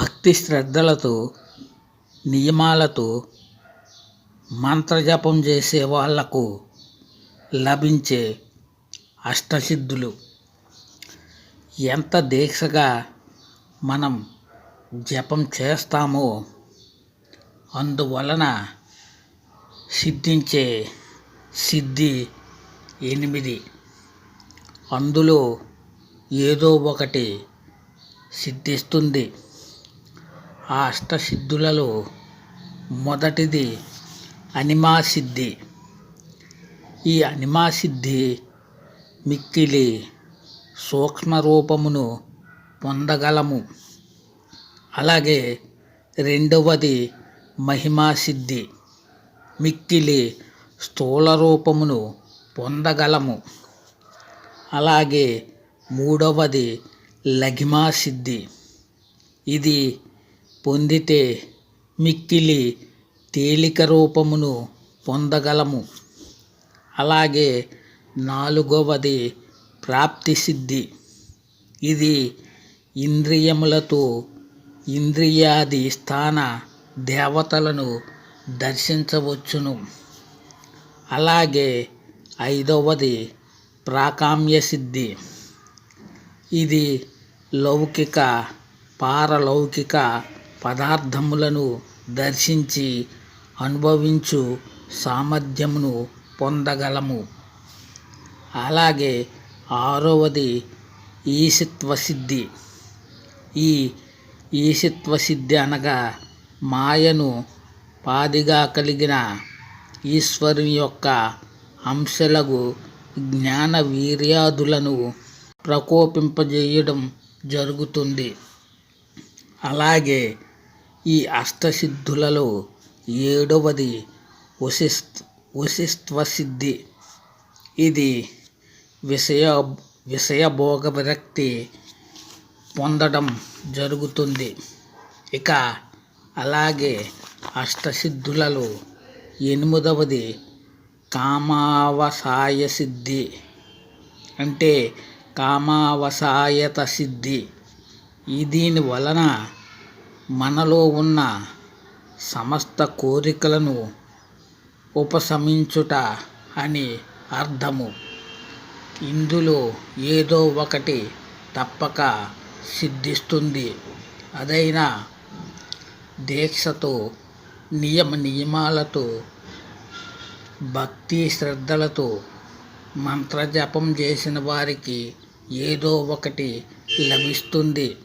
భక్తి శ్రద్ధలతో నియమాలతో మంత్రజపం చేసే వాళ్ళకు లభించే అష్టసిద్ధులు. ఎంత దీక్షగా మనం జపం చేస్తామో అందువలన సిద్ధించే సిద్ధి ఎనిమిది. అందులో ఏదో ఒకటి సిద్ధిస్తుంది. ఆ అష్టసిద్ధులలో మొదటిది అనిమాసిద్ధి. ఈ అనిమాసిద్ధి మిక్కిలి సూక్ష్మ రూపమును పొందగలము. అలాగే రెండవది మహిమాసిద్ధి మిక్కిలి స్థూల రూపమును పొందగలము. అలాగే మూడవది లఘిమాసిద్ధి. ఇది పొందితే మిక్కిలి తేలిక రూపమును పొందగలము. అలాగే నాలుగవది ప్రాప్తి సిద్ధి. ఇది ఇంద్రియములతో ఇంద్రియాది స్థాన దేవతలను దర్శించవచ్చును. అలాగే ఐదవది ప్రాకామ్య సిద్ధి. ఇది లౌకిక పారలౌకిక పదార్థములను దర్శించి అనుభవించు సామర్థ్యమును పొందగలము. అలాగే ఆరవది ఈశిత్వ సిద్ధి ఈ ఈశిత్వ సిద్ధి అనగా మాయను పాదిగా కలిగిన ఈశ్వరుని యొక్క అంశలకు జ్ఞాన వీర్యాదులను ప్రకోపింపజేయడం జరుగుతుంది. అలాగే ఈ అష్టసిద్ధులలో ఏడవది వశిస్త్ వశిత్వ సిద్ధి ఇది విషయ విషయభోగ విరక్తి పొందడం జరుగుతుంది. ఇక అలాగే అష్టసిద్ధులలో ఎనిమిదవది కామావసాయ సిద్ధి అంటే కామావసాయత సిద్ధి. ఈ దీని వలన మనలో ఉన్న సమస్త కోరికలను ఉపశమించుట అని అర్థము. ఇందులో ఏదో ఒకటి తప్పక సిద్ధిస్తుంది. అదైనా దీక్షతో నియమ నియమాలతో భక్తి శ్రద్ధలతో మంత్రజపం చేసిన వారికి ఏదో ఒకటి లభిస్తుంది.